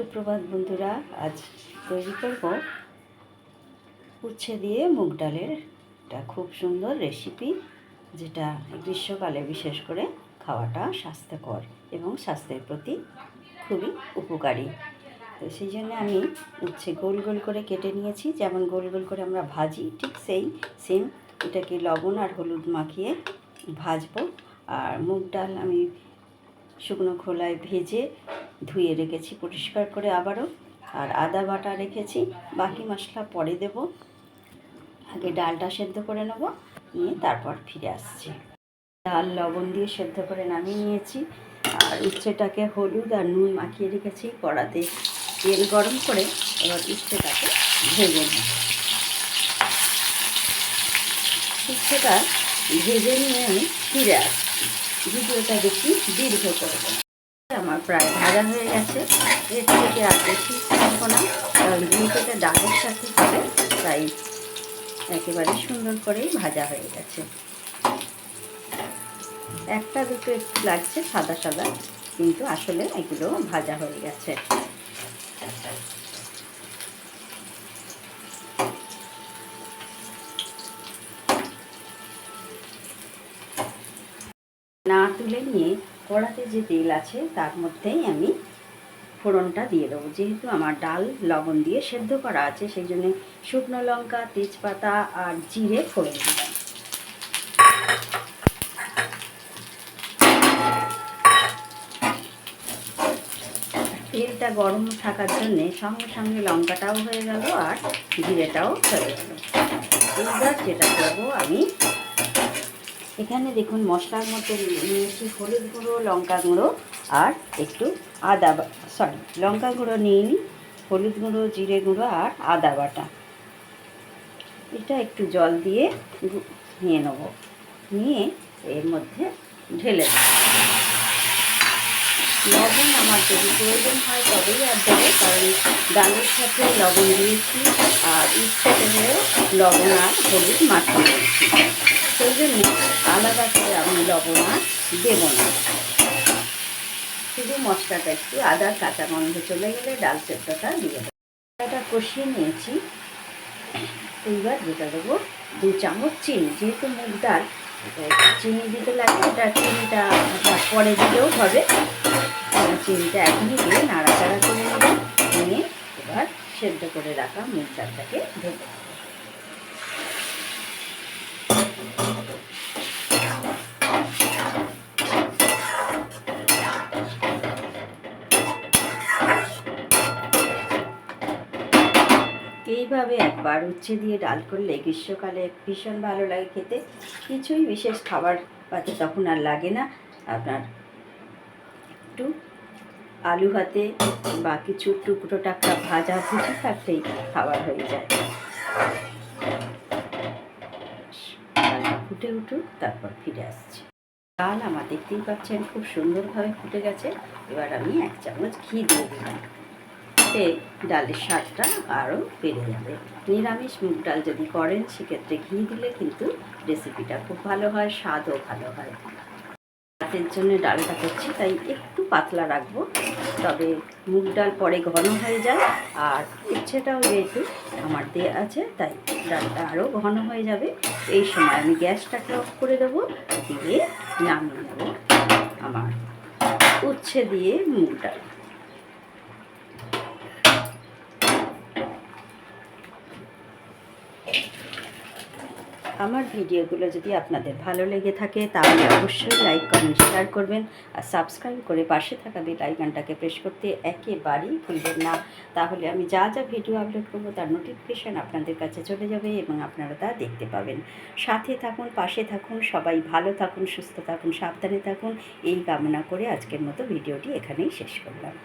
সুপ্রভাত বন্ধুরা, আজ তৈরি করব উচ্ছে দিয়ে মুগ ডালের একটা খুব সুন্দর রেসিপি যেটা গ্রীষ্মকালে বিশেষ করে খাওয়াটা স্বাস্থ্যকর এবং স্বাস্থ্যের প্রতি খুবই উপকারী। তো সেই জন্য আমি উচ্ছে গোল গোল করে কেটে নিয়েছি। যেমন গোল গোল করে আমরা ভাজি, ঠিক সেই সেম এটাকে লবণ আর হলুদ মাখিয়ে ভাজবো। আর মুগ ডাল আমি শুকনো খোলায় ভেজে ধুয়ে রেখেছি পরিষ্কার করে আবারও। আর আদা বাটা রেখেছি, বাকি মশলা পরে দেব। আগে ডালটা সেদ্ধ করে নেব, নিয়ে তারপর ফিরে আসছি। ডাল লবণ দিয়ে সেদ্ধ করে নামিয়ে নিয়েছি। আর উচ্ছেটাকে হলুদ আর নুন মাখিয়ে রেখেছি কড়াতে। তেল গরম করে এবার উচ্ছেটাকে ভেজে নেব। উচ্ছেটা ভেজে নিয়ে আমি ফিরে আসছি। ভিডিওটা দেখি দীর্ঘ করে দেবো আমার প্রায় ভাজা হয়ে গেছে। এর থেকে আর বেশি থাকব না, কারণ দুটোতে ডালের সাথে হবে, তাই একেবারে সুন্দর করেই ভাজা হয়ে গেছে। একটা দুটো একটু লাগছে সাদা সাদা, কিন্তু আসলে এগুলো ভাজা হয়ে গেছে। না তুলে নিয়ে কড়াতে যে তেল আছে তার মধ্যেই আমি ফোড়নটা দিয়ে দেবো। যেহেতু আমার ডাল লবণ দিয়ে সেদ্ধ করা আছে, সেই জন্য শুকনো লঙ্কা, তেজপাতা আর জিরে ফোড়ন দিলাম। তেলটা গরম থাকার জন্যে সঙ্গে সঙ্গে লঙ্কাটাও হয়ে গেল আর জিরেটাও হয়ে গেল। এইবার যেটা করব আমি এখানে দেখুন মশলার মধ্যে নিয়েছি হলুদ গুঁড়ো, লঙ্কা গুঁড়ো আর একটু আদা সরি লঙ্কা গুঁড়ো নিয়ে নিই, হলুদ গুঁড়ো, জিরে গুঁড়ো আর আদা বাটা। এটা একটু জল দিয়ে নিয়ে নেব। নিয়ে এর মধ্যে ঢেলে লবণ আমার যদি প্রয়োজন হয় তবেই আর দেবো, কারণ ডালের সাথে লবণ দিয়েছি আর ইচ্ছে করেও লবণ আর হলুদ মাখিয়ে দিয়েছি সেই জন্য আলাদা করে আমি লবণ আর দেবো না। শুধু মশলাটা একটু, আদা, কাঁচা গন্ধ চলে গেলে ডাল সেদ্ধটা দিয়ে দেবো। এটা কষিয়ে নিয়েছি। এইবার যেটা দেবো, দু চামচ চিনি। যেহেতু মুগ ডাল চিনি দিতে লাগে, এটা চিনিটা পরে দিলেও হবে। চিনিটা এখনই দিয়ে নাড়াচাড়া করে নেব। নিয়ে এবার সেদ্ধ করে রাখা মুগ ডালটাকে ঢেকে এইভাবে একবার উচ্ছে দিয়ে ডাল করলে গ্রীষ্মকালে ভীষণ ভালো লাগে খেতে। কিছুই বিশেষ খাবার পাতে তখন আর লাগে না। আপনার একটু আলু হাতে বা কিছু টুকরো টাকা ভাজা ভুজি থাকলেই খাবার হয়ে যায়। ফুটে উঠুক, তারপর ফিরে আসছি। ডাল আমার দেখতেই পাচ্ছেন, খুব সুন্দরভাবে ফুটে গেছে। এবার আমি এক চামচ ঘি দিয়ে দিলাম। এতে ডালের স্বাদটা আরও বেড়ে যাবে। নিরামিষ মুগ ডাল যদি করেন, সেক্ষেত্রে ঘি দিলে কিন্তু রেসিপিটা খুব ভালো হয়, স্বাদও ভালো হয়। রাতের জন্য ডালটা করছি, তাই একটু পাতলা রাখব। তবে মুগ ডাল পরে ঘন হয়ে যায়, আর ইচ্ছেটাও যেহেতু আমার দেওয়া আছে, তাই ডালটা আরও ঘন হয়ে যাবে। এই সময় আমি গ্যাসটাকে অফ করে দেবো, দিয়ে নামিয়ে নেব আমার উচ্ছে দিয়ে মুগ ডাল। আমার ভিডিওগুলো যদি আপনাদের ভালো লেগে থাকে, তাহলে অবশ্যই লাইক কমেন্ট শেয়ার করবেন আর সাবস্ক্রাইব করে পাশে থাকা বেল আইকনটাকে প্রেস করতে একেবারেই ভুলবেন না। তাহলে আমি যা যা ভিডিও আপলোড করব, তার নোটিফিকেশান আপনাদের কাছে চলে যাবে এবং আপনারা তা দেখতে পাবেন। সাথে থাকুন, পাশে থাকুন, সবাই ভালো থাকুন, সুস্থ থাকুন, সাবধানে থাকুন। এই কামনা করে আজকের মতো ভিডিওটি এখানেই শেষ করলাম।